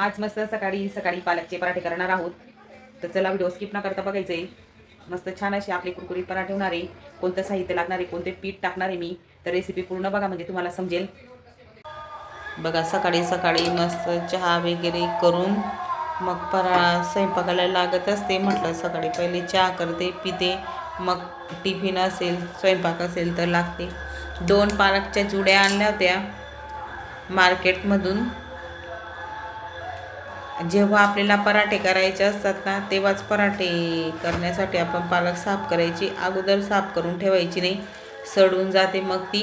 आज मस्त सकाळी सकाळी पालकचे पराठे करणार आहोत. तर चला व्हिडिओ स्किप न करता बघायचं आहे मस्त छान असे आपले कुरकुरीत पराठे होणार आहे. कोणतं साहित्य लागणार आहे कोणते पीठ टाकणार आहे मी तर रेसिपी पूर्ण बघा म्हणजे तुम्हाला समजेल. बघा सकाळी सकाळी मस्त चहा वगैरे करून मग परा स्वयंपाकाला लागत असते म्हटलं सकाळी पहिले चहा करते पिते. मग टिफिन असेल स्वयंपाक असेल तर लागते. दोन पालकच्या जुड्या आणल्या होत्या. मार्केटमधून जेव्हा आपल्याला पराठे करायचे असतात ना तेव्हाच पराठे करण्यासाठी आपण पालक साफ करायची. अगोदर साफ करून ठेवायची नाही. सडून जाते मग ती.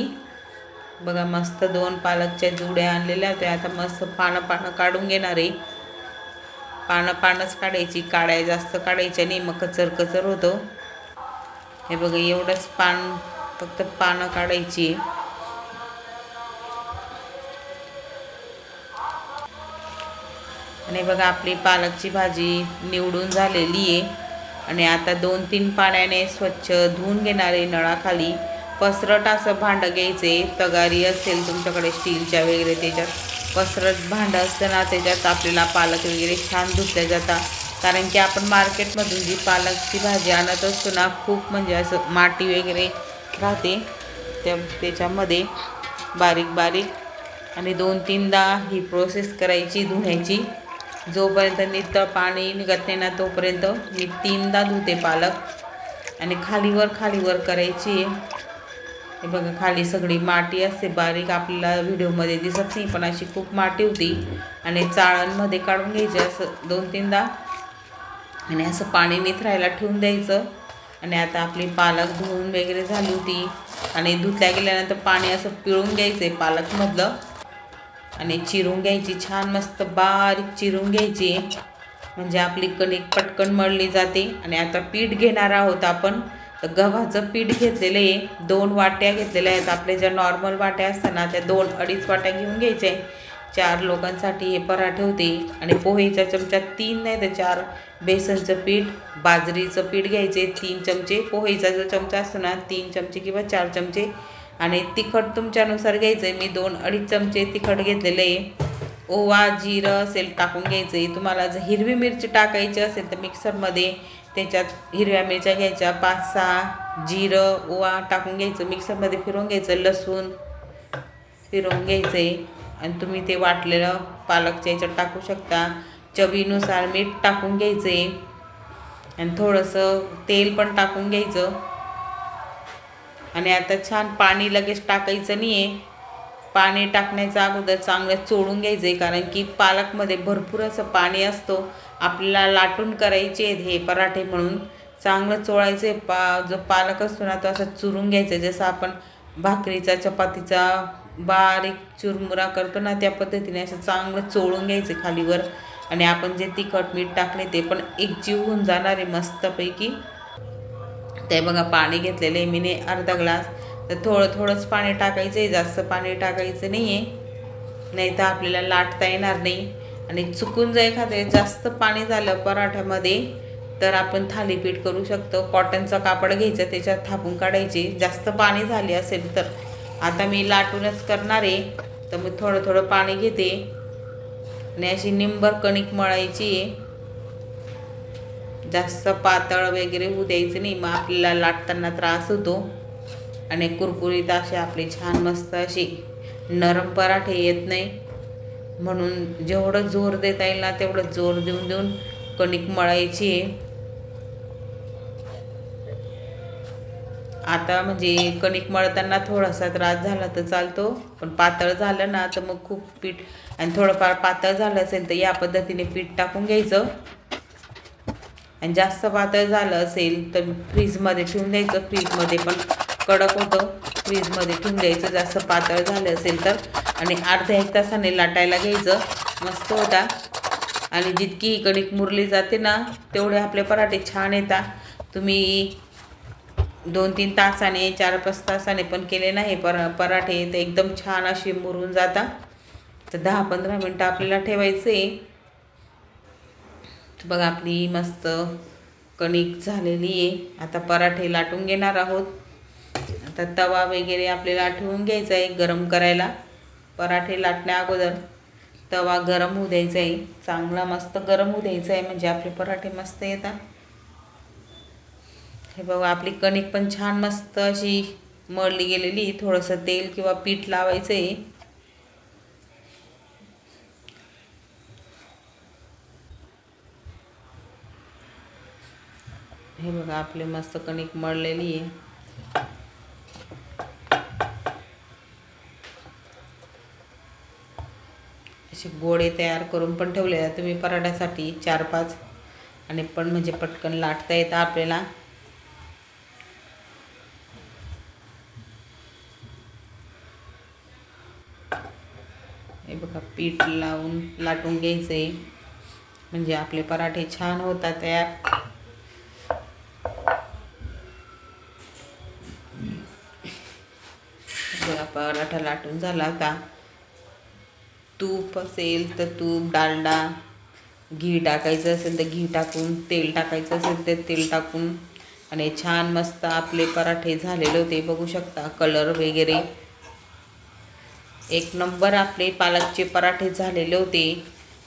बघा मस्त दोन पालकच्या जुड्या आणलेल्या होत्या. आता मस्त पानं पानं काढून घेणार आहे. पानं पानंच काढायची काढाय जास्त काढायच्या नाही मग कचर कचर होतो. हे बघा एवढंच पान फक्त पानं काढायची आणि बघा आपली पालकची भाजी निवडून झालेली आहे. आणि आता दोन तीन पाण्याने स्वच्छ धुवून घेणारे नळाखाली. पसरट असं भांडं घ्यायचे. तगारी असेल तुमच्याकडे स्टीलच्या वगैरे त्याच्यात. पसरट भांडं असतं ना त्याच्यात आपल्याला पालक वगैरे छान धुतल्या जातात. कारण की आपण मार्केटमधून जी पालकची भाजी आणत असतो ना खूप म्हणजे असं माती वगैरे राहते त्या त्याच्यामध्ये. बारीक बारीक आणि दोन तीनदा ही प्रोसेस करायची धुण्याची. जोपर्यंत नित्त पाणी निघत नाही ना तोपर्यंत मी तीनदा धुते पालक. आणि खालीवर खालीवर करायची. आहे हे बघा खाली सगळी माती असते बारीक आपल्याला व्हिडिओमध्ये दिसत नाही पण अशी खूप माती होती. आणि चाळणमध्ये काढून घ्यायची असं दोन तीनदा. आणि असं पाणी निथरायला ठेवून द्यायचं. आणि आता आपली पालक धुवून वगैरे झाली होती. आणि धुतल्या गेल्यानंतर पाणी असं पिळून घ्यायचं आहे पालकमधलं. आणि चिरून घ्यायची छान मस्त बारीक चिरून घ्यायची. म्हणजे आपली कणिक पटकन मळली जाते. आणि आता पीठ घेणार आहोत आपण. तर गव्हाचं पीठ घेतलेलं आहे. दोन वाट्या घेतलेल्या आहेत. आपल्या ज्या नॉर्मल वाट्या असतात ना त्या दोन अडीच वाट्या घेऊन घ्यायच्या चार लोकांसाठी हे पराठे होते. आणि पोहेच्या चमचा तीन नाही तर चार बेसनचं पीठ बाजरीचं पीठ घ्यायचे. तीन चमचे पोहेचा जो चमचा असतो ना तीन चमचे किंवा चार चमचे आणि तिखट तुमच्यानुसार घ्यायचं आहे मी दोन अडीच चमचे तिखट घेतलेले आहे. ओवा जिरं असेल टाकून घ्यायचं आहे तुम्हाला जर हिरवी मिरची टाकायची असेल तर मिक्सरमध्ये त्याच्यात हिरव्या मिरच्या घ्यायच्या. पाच सहा जिरं ओवा टाकून घ्यायचं. मिक्सरमध्ये फिरवून घ्यायचं. लसूण फिरवून घ्यायचं आहे आणि तुम्ही ते वाटलेलं पालकच्या याच्यात टाकू शकता. चवीनुसार मीठ टाकून घ्यायचं आहे आणि थोडंसं तेल पण टाकून घ्यायचं. आणि आता छान पाणी लगेच टाकायचं नाही आहे पाणी टाकण्याच्या अगोदर चांगलं चोळून घ्यायचं आहे कारण की पालकमध्ये भरपूर असं पाणी असतो. आपल्याला लाटून करायचे आहेत हे पराठे म्हणून. चांगलं चोळायचं आहे पा जो पालक असतो ना तो असा चुरून घ्यायचा. जसं आपण भाकरीचा चपातीचा बारीक चुरमुरा करतो ना त्या पद्धतीने असं चांगलं चोळून घ्यायचं खालीवर. आणि आपण जे तिखट मीठ टाकले ते पण एकजीव होऊन जाणार आहे मस्तपैकी. ते बघा पाणी घेतलेलं आहे मीने अर्धा ग्लास. तर थोडं थोडंच पाणी टाकायचं आहे जास्त पाणी टाकायचं नाही आहे नाही तर आपल्याला लाटता येणार नाही. आणि चुकून जर एखादं जास्त पाणी झालं पराठ्यामध्ये तर आपण थालीपीठ करू शकतो. कॉटनचं कापड घ्यायचं त्याच्यात थापून काढायचे. जास्त पाणी झाले असेल तर. आता मी लाटूनच करणार आहे. तर मी थोडं थोडं पाणी घेते. आणि अशी निंबर कणिक मळायची आहे. जास्त पातळ वगैरे होऊ द्यायचं नाही. मग आपल्याला लाटताना त्रास होतो. आणि कुरकुरीत असे आपले छान मस्त अशी नरम पराठे येत नाही. म्हणून जेवढं जोर देता येईल ना तेवढं जोर देऊन देऊन कणिक मळायची आहे. आता म्हणजे कणिक मळताना थोडासा त्रास झाला तर चालतो. पण पातळ झालं ना तर मग खूप पीठ आणि थोडंफार पातळ झालं असेल तर या पद्धतीने पीठ टाकून घ्यायचं. आणि जास्त पातळ झालं असेल तर फ्रीजमध्ये ठेवून द्यायचं फ्रीजमध्ये पण कडक होतं. फ्रीजमध्ये ठेवून द्यायचं जास्त पातळ झालं असेल तर. आणि अर्ध्या एक तासाने लाटायला घ्यायचं. मस्त होता. आणि जितकी ही कणिक मुरली जाते ना तेवढे आपले पराठे छान येतात तुम्ही दोन तीन तासाने चार पाच तासाने पण केले नाही पर पराठे तर एकदम छान असे मुरून जातात तर दहा पंधरा मिनटं आपल्याला ठेवायचे बघा आपली मस्त कणिक झालेली आहे. आता पराठे लाटून घेणार आहोत. आता तवा वगैरे आपल्याला ठेवून घ्यायचा आहे गरम करायला. पराठे लाटण्या अगोदर तवा गरम होऊ द्यायचा आहे. चांगला मस्त गरम होऊ द्यायचा आहे म्हणजे आपले पराठे मस्त येतात. हे बघा आपली कणिक पण छान मस्त अशी मळली गेलेली थोडंसं तेल किंवा पीठ लावायचं आहे. हे बघा आपले मस्त कणिक मळलेली आहे. असे गोळे तयार करून पण ठेवले आहे तुम्ही पराठ्यासाठी चार पाच आणि पण म्हणजे पटकन लाटता येतं आपल्याला. हे बघा पीठ लावून लाटून घ्यायचे म्हणजे आपले पराठे छान होतात तयार. पराठा झाला आता तूप असेल तर तूप डालडा घी टाकायचं असेल तर घी टाकून तेल टाकायचं असेल तर तेल टाकून आणि छान मस्त आपले पराठे झालेले होते. बघू शकता कलर वगैरे. एक नंबर आपले पालकचे पराठे झालेले होते.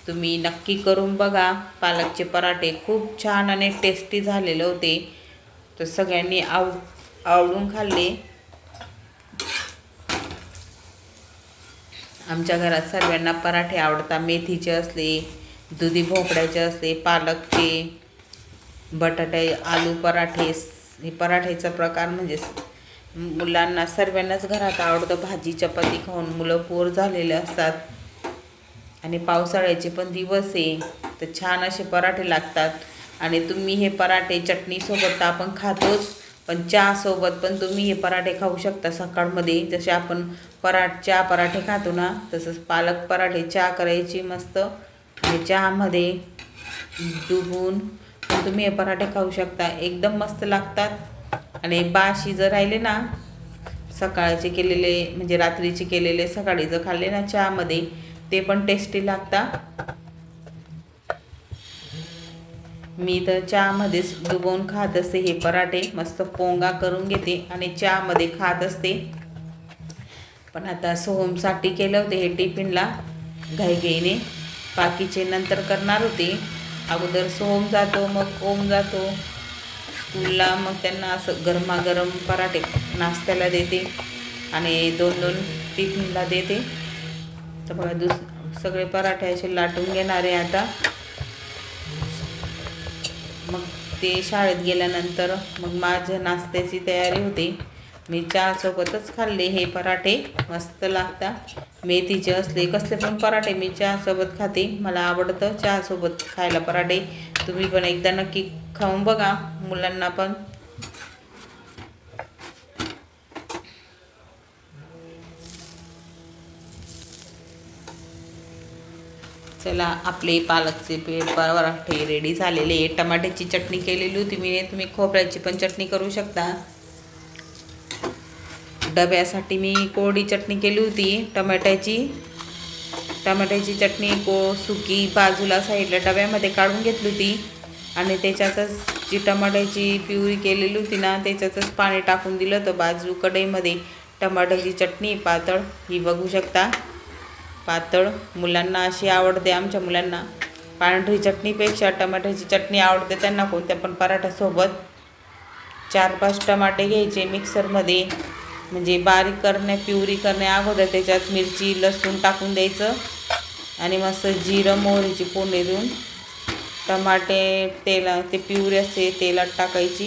तुम्ही नक्की करून बघा. पालकचे पराठे खूप छान आणि टेस्टी झालेले होते. तर सगळ्यांनी आव आवडून खाल्ले. आमच्या घरात सर्वांना पराठे आवडतात. मेथीचे असले दुधी भोपळ्याचे असले पालकचे बटाटे आलू पराठे हे पराठेचा प्रकार म्हणजे मुलांना सर्वांनाच घरात आवडतं. भाजी चपाती खाऊन मुलं पोर झालेले असतात. आणि पावसाळ्याचे पण दिवस आहे. तर छान असे पराठे लागतात. आणि तुम्ही हे पराठे चटणीसोबत तर आपण खातोच. पण चहासोबत पण तुम्ही हे पराठे खाऊ शकता सकाळमध्ये. जसे आपण पराठ चहा पराठे खातो ना तसंच पालक पराठे चहा करायची मस्त. आणि चहामध्ये डुबून पण तुम्ही हे पराठे खाऊ शकता. एकदम मस्त लागतात. आणि बाशी जर राहिले ना सकाळचे केलेले म्हणजे रात्रीचे केलेले सकाळी जर खाल्ले ना चहामध्ये ते पण टेस्टी लागतात मी तर चहामध्येच डुबवून खात असते. हे पराठे मस्त पोंगा करून घेते आणि चहामध्ये खात असते. पण आता सोहमसाठी केलं होते. हे टिफिनला घाईघाईने बाकीचे नंतर करणार होते. अगोदर सोहम जातो मग ओम जातो. स्कूलला मग त्यांना असं गरमागरम पराठे नाश्त्याला देते आणि दोन दोन टिफिनला देते. तर बघा दुस सगळे पराठे असे लाटून घेणारे आता. मग ते शाळेत गेल्यानंतर मग माझं नाश्त्याची तयारी होती. मी चहासोबतच खाल्ले हे पराठे मस्त लागतात. मेथीचे असले कसले पण पराठे मी चहासोबत खाते. मला आवडतं चहासोबत खायला पराठे. तुम्ही पण एकदा नक्की खाऊन बघा मुलांना पण. चला आपले पालकचे पे पराठे रेडी झालेले टमाट्याची चटणी केलेली होती मी. तुम्ही खोबऱ्याची पण चटणी करू शकता. डब्यासाठी मी कोरडी चटणी केली होती. टमाट्याची. टमाट्याची चटणी को सुकी बाजूला साईडला डब्यामध्ये काढून घेतली होती. आणि त्याच्यातच जी टमाट्याची प्युरी केलेली होती ना त्याच्यातच पाणी टाकून दिलं होतं बाजू कढईमध्ये. टमाट्याची चटणी पातळ ही बघू शकता. पातळ. मुलांना अशी आवडते आमच्या मुलांना. पांढरी चटणीपेक्षा टमाट्याची चटणी आवडते त्यांना कोणत्या पण पराठ्यासोबत चार पाच टमाटे घ्यायचे मिक्सरमध्ये म्हणजे बारीक करण्या प्युरी करण्या अगोदर त्याच्यात मिरची लसूण टाकून द्यायचं. आणि मस्त जिरं मोहरीची फोडणी देऊन टमाटे तेला ते प्युरी असते तेलात टाकायची.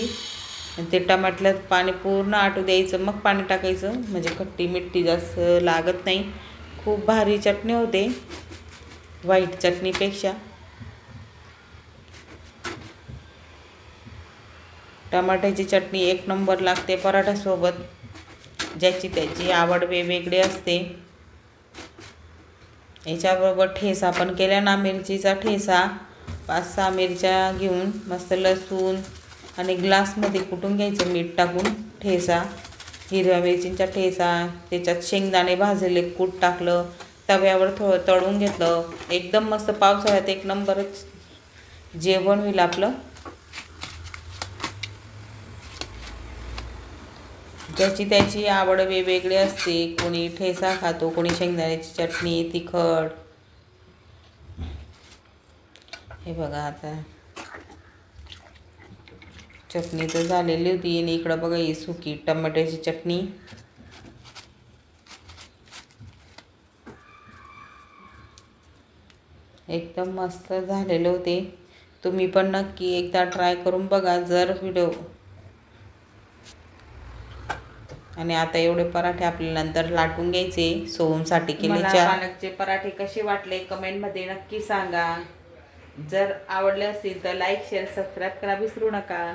आणि ते टमाट्यात पाणी पूर्ण आटू द्यायचं. मग पाणी टाकायचं. म्हणजे खट्टी मिठी जास्त लागत नाही. खूप भारी चटणी होते. व्हाईट चटणीपेक्षा. टमाट्याची चटणी एक नंबर लागते पराठ्यासोबत ज्याची त्याची आवड वेगवेगळी असते. याच्याबरोबर ठेसा पण केला ना मिरचीचा ठेसा. पाच सहा मिरच्या घेऊन मस्त लसूण आणि ग्लासमध्ये कुटून घ्यायचं? मीठ टाकून ठेसा. हिरव्या मिरचींचा ठेचा त्याच्यात शेंगदाणे भाजलेले कूट टाकलं तव्यावर थोडं तळून घेतलं. एकदम मस्त पावसाळ्यात एक नंबरच जेवण होईल आपलं. ज्याची त्याची आवड वेगवेगळी असते. कोणी ठेसा खातो कोणी शेंगदाण्याची चटणी तिखट. हे बघा आता. चटणी तर झालेली होती. आणि इकडं बघा ही सुकी टमाट्याची चटणी. एकदम मस्त झालेले होते. तुम्ही पण नक्की एकदा ट्राय करून बघा जर व्हिडिओ. आणि आता एवढे पराठे आपल्याला नंतर लाटून घ्यायचे सोहमसाठी केले पालकचे पराठे कसे वाटले कमेंटमध्ये नक्की सांगा. जर आवडले असतील तर लाईक शेअर सबस्क्राईब करा. विसरू नका.